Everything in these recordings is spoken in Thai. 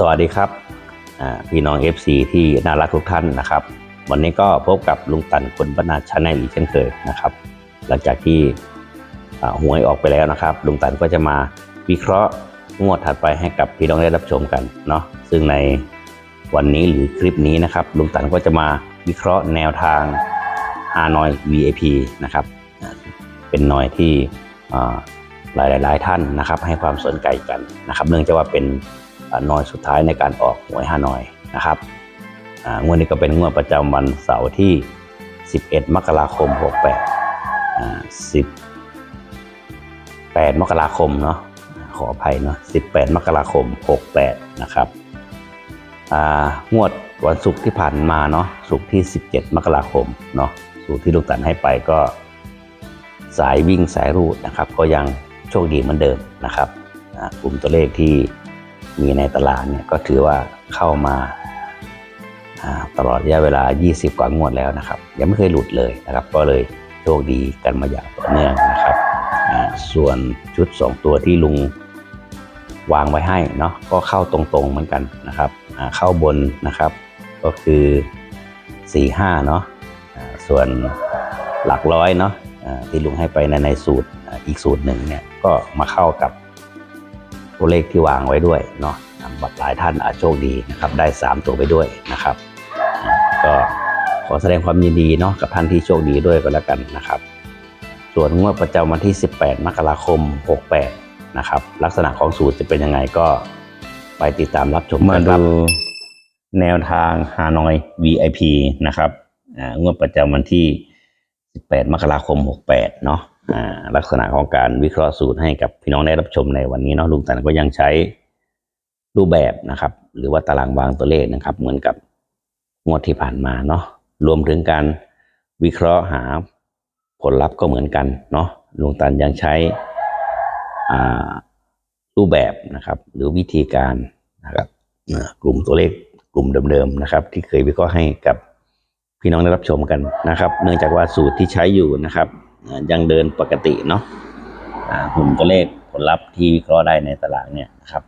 สวัสดีครับพี่น้อง FC ที่น่ารักทุกท่านนะครับ วันนี้ก็พบกับลุงตันคนบรรณาชาแนลอีกเช่นเคยนะครับ หลังจากที่หวยออกไปแล้วนะครับ ลุงตันก็จะมาวิเคราะห์งวดถัดไปให้กับพี่น้องได้รับชมกันเนาะซึ่งในวันนี้หรือคลิปนี้นะครับ ลุงตันก็จะมาวิเคราะห์แนวทางฮานอย VIP นะครับ เป็นหน่อยที่หลายหลายท่านนะครับ ให้ความสนใจกันนะครับ เนื่องจากว่าเป็น อ่อยสุดท้ายในการออกหวยฮานอยนะครับงวดนี้ก็เป็นงวดประจำวันเสาร์ที่ 11 มกราคม 68 18 มกราคมเนาะขออภัยเนาะ18 มกราคม 68 นะครับงวดวันศุกร์ที่ผ่านมาเนาะศุกร์ที่ 17 มกราคมเนาะสูตรที่ลูกตันให้ไปก็สายวิ่งสายรูดนะครับ ก็ยังโชคดีเหมือนเดิมนะครับกลุ่มตัวเลขที่ มีในตลาดเนี่ยก็ถือว่าเข้ามาตลอดระยะเวลา 20 กว่างวดแล้วนะครับ ยังไม่เคยหลุดเลยนะครับ ก็เลยโชคดีกันมาอย่างต่อเนื่องนะครับ ส่วนชุด 2 ตัวที่ลุงวางไว้ให้เนาะก็เข้าตรงๆเหมือนกันนะครับเข้าบนนะครับ ก็คือ 4-5เนาะส่วนหลักร้อยเนาะที่ลุงให้ไปในในสูตรอีกสูตรหนึ่งเนี่ยก็มาเข้ากับ ตัวเลขที่วางไว้ด้วยเนาะบัตรหลายท่านอาจโชคดีนะครับได้ 3 ตัวไปด้วยนะครับ ก็ขอแสดงความยินดีเนาะกับท่านที่โชคดีด้วยก็แล้วกันนะครับ ส่วนงวดประจำวันที่ 18 มกราคม 68 นะครับ ลักษณะของสูตรจะเป็นยังไงก็ไปติดตามรับชมมาดูแนวทางฮานอย VIP นะครับอ่างวดประจำวันที่ 18 มกราคม 68 เนาะ ลักษณะของการวิเคราะห์สูตรให้กับพี่น้องได้รับชมในวันนี้เนาะลุงตันก็ยังใช้รูปแบบนะครับ หรือว่าตารางวางตัวเลขนะครับ เหมือนกับงวดที่ผ่านมาเนาะรวมถึงการวิเคราะห์หาผลลัพธ์ก็เหมือนกันเนาะลุงตันยังใช้รูปแบบนะครับ หรือวิธีการนะครับกลุ่มตัวเลขกลุ่มเดิมๆนะครับ ที่เคยวิเคราะห์ให้กับพี่น้องได้รับชมกันนะครับ เนื่องจากว่าสูตรที่ใช้อยู่นะครับ ยังเดินปกติเนาะอ่ากลุ่มตัวเลขผลลัพธ์ที่วิเคราะห์ได้ในตลาดเนี่ยนะครับ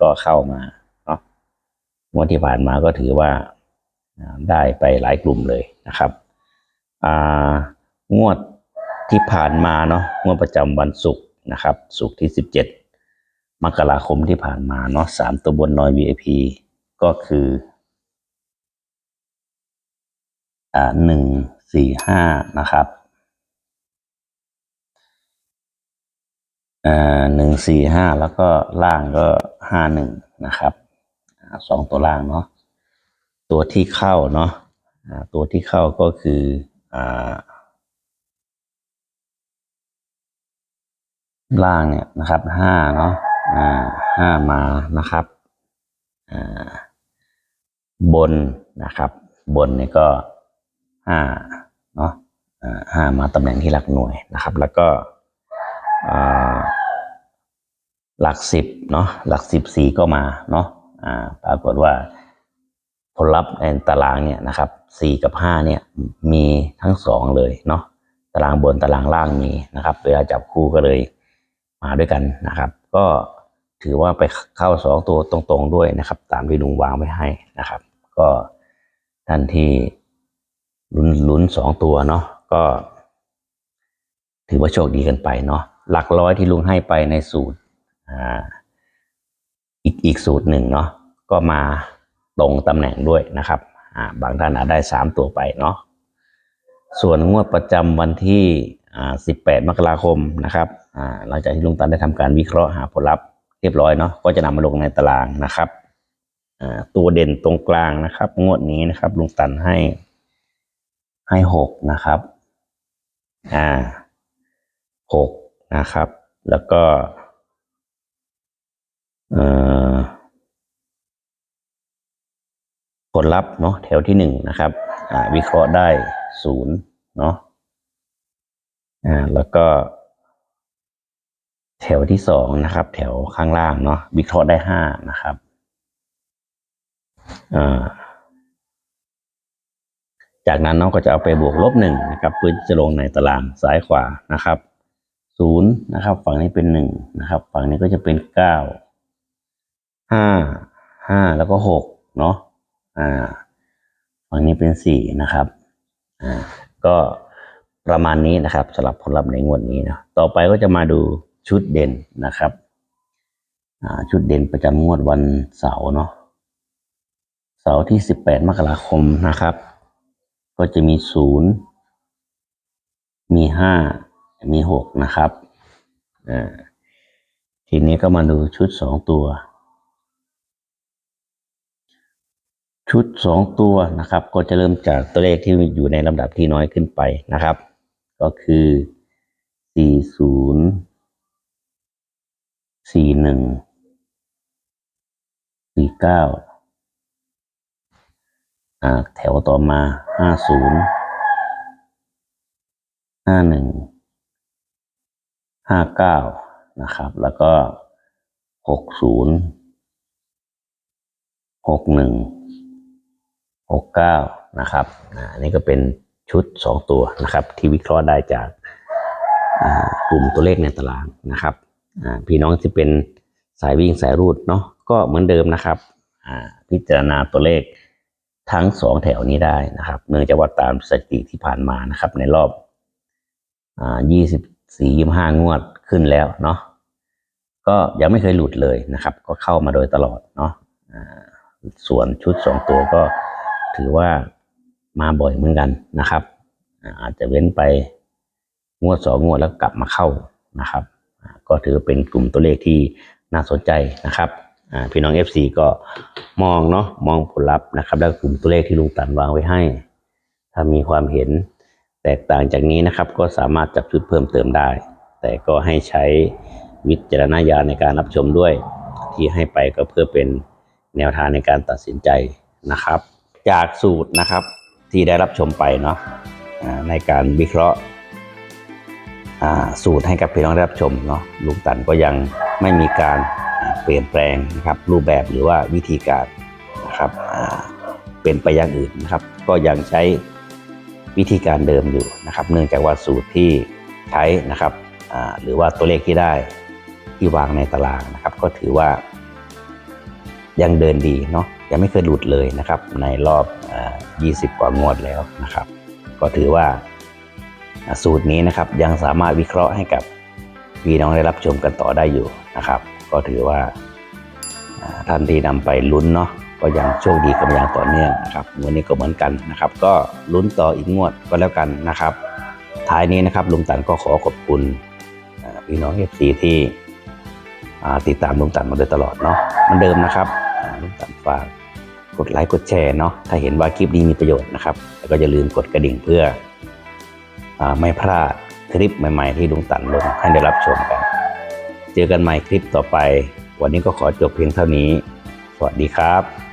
ก็เข้ามาเนาะงวดที่ผ่านมาก็ถือว่าได้ไปหลายกลุ่มเลยนะครับงวดที่ผ่านมาเนาะงวดประจำวันศุกร์นะครับศุกร์ที่สิบเจ็ดมกราคมที่ผ่านมาเนาะสามตัวบนนอย VIP ก็คืออ่าหนึ่งสี่ห้านะครับ อ่า หนึ่งสี่ห้าแล้วก็ล่างก็ห้าหนึ่งนะครับสองตัวล่างเนาะตัวที่เข้าเนาะตัวที่เข้าก็คืออ่าล่างเนี่ยนะครับห้าเนาะอ่าห้ามานะครับอ่าบนนะครับ บนเนี่ยก็ห้าเนาะอ่าห้ามาตำแหน่งที่หลักหน่วยนะครับ แล้วก็ หลักสิบเนาะหลักสิบสี่ก็มาเนาะปรากฏว่าผลลัพธ์ในตารางเนี่ยนะครับสี่กับห้าเนี่ยมีทั้งสองเลยเนาะตารางบนตารางล่างมีนะครับ เวลาจับคู่ก็เลยมาด้วยกันนะครับ ก็ถือว่าไปเข้าสองตัวตรงๆด้วยนะครับ ตามที่ลุงวางไว้ให้นะครับ ก็ท่านที่ลุ้นลุ้นสองตัวเนาะก็ ถือว่าโชคดีกันไปเนาะ หลักร้อยที่ลุงให้ไปในสูตรอีกอีกสูตรหนึ่งเนาะก็มาตรงตำแหน่งด้วยนะครับบางท่านอาจได้สามตัวไปเนาะส่วนงวดประจำวันที่อ่าสิบแปดมกราคมนะครับหลังจากที่ลุงตันได้ทำการวิเคราะห์หาผลลัพธ์เรียบร้อยเนาะก็จะนำมาลงในตารางนะครับตัวเด่นตรงกลางนะครับ งวดนี้นะครับ ลุงตันให้ให้หกนะครับ อ่าหก นะครับ แล้วก็ผลลัพธ์เนาะแถวที่หนึ่งนะครับวิเคราะห์ได้ศูนย์เนาะอ่าแล้วก็ แถวที่สองนะครับ แถวข้างล่างเนาะวิเคราะห์ได้ห้านะครับอ่าจากนั้นน้องก็จะเอาไปบวกลบหนึ่งนะครับเพื่อจะลงในตารางซ้ายขวานะครับ ศูนย์นะครับ ฝั่งนี้เป็นหนึ่งนะครับ ฝั่งนี้ก็จะเป็นเก้าห้าห้าแล้วก็หกเนาะอ่า ฝั่งนี้เป็นสี่นะครับอ่าก็ประมาณนี้นะครับสำหรับผลลัพธ์ในงวดนี้นะต่อไปก็จะมาดูชุดเด่นนะครับอ่าชุดเด่นประจำงวดวันเสาร์เนาะเสาร์ที่สิบแปดมกราคมนะครับ ก็จะมีศูนย์มีห้า มีหกนะครับทีนี้ก็มาดูชุดสองตัว ชุดสองตัวนะครับ ก็จะเริ่มจากตัวเลขที่อยู่ในลำดับที่น้อยขึ้นไปนะครับ ก็คือสี่ศูนย์สี่หนึ่งสี่เก้าแถวต่อมาห้าศูนย์ห้าหนึ่ง ห้าเก้านะครับ แล้วก็หกศูนย์หกหนึ่งหกเก้านะครับอ่าอันนี้ก็เป็นชุดสองตัวนะครับ ที่วิเคราะห์ได้จากกลุ่มตัวเลขในตารางนะครับอ่าพี่น้องที่เป็นสายวิ่งสายรูดเนาะก็เหมือนเดิมนะครับอ่าพิจารณาตัวเลขทั้งสองแถวนี้ได้นะครับ เนื่องจากว่าตามสถิติที่ผ่านมานะครับ ในรอบอ่ายี่ สี่ยี่ห้างวดขึ้นแล้วเนาะก็ยังไม่เคยหลุดเลยนะครับ ก็เข้ามาโดยตลอดเนาะส่วนชุดสองตัวก็ถือว่ามาบ่อยเหมือนกันนะครับ อาจจะเว้นไปงวดสองงวดแล้วกลับมาเข้านะครับ ก็ถือเป็นกลุ่มตัวเลขที่น่าสนใจนะครับพี่น้อง FC ก็มองเนาะมองผลลัพธ์นะครับ แล้วกลุ่มตัวเลขที่ลุงตันวางไว้ให้ ถ้ามีความเห็น แตกต่างจากนี้นะครับก็สามารถจับชุดเพิ่มเติมได้ แต่ก็ให้ใช้วิจารณญาณในการรับชมด้วย ที่ให้ไปก็เพื่อเป็นแนวทางในการตัดสินใจนะครับ จากสูตรนะครับที่ได้รับชมไปเนาะในการวิเคราะห์สูตรให้กับพี่น้องได้รับชมเนาะลุงตันก็ยังไม่มีการเปลี่ยนแปลงนะครับรูปแบบหรือว่าวิธีการนะครับเป็นไปอย่างอื่นนะครับ ก็ยังใช้ วิธีการเดิมอยู่นะครับเนื่องจากว่าสูตรที่ใช้นะครับหรือว่าตัวเลขที่ได้ที่วางในตารางนะครับ ก็ถือว่า ยังเดินดีเนาะยังไม่เคยหลุดเลยนะครับ ในรอบอ20 กว่างวดแล้วนะครับ ก็ถือว่าสูตรนี้นะครับยังสามารถวิเคราะห์ให้กับพี่น้องได้รับชมกันต่อได้อยู่นะครับ ก็ถือว่าอ่าท่านที่นำไปลุ้นเนาะ ก็ยังโชคดีกันมาอย่างต่อเนื่องนะครับงวดนี้ก็เหมือนกันนะครับ ก็ลุ้นต่ออีกงวดก็แล้วกันนะครับ ท้ายนี้นะครับลุงตันก็ขอขอบคุณอ่าพี่น้องเอฟซีที่อ่าติดตามลุงตันมาโดยตลอดเนาะเหมือนเดิมนะครับอ่าลุงตันฝากกดไลค์กดแชร์เนาะถ้าเห็นว่าคลิปนี้มีประโยชน์นะครับ แล้วก็อย่าลืมกดกระดิ่งเพื่ออ่าไม่พลาดคลิปใหม่ๆ ที่ลุงตันลงให้ได้รับชมกัน เจอกันใหม่คลิปต่อไป วันนี้ก็ขอจบเพียงเท่านี้ สวัสดีครับ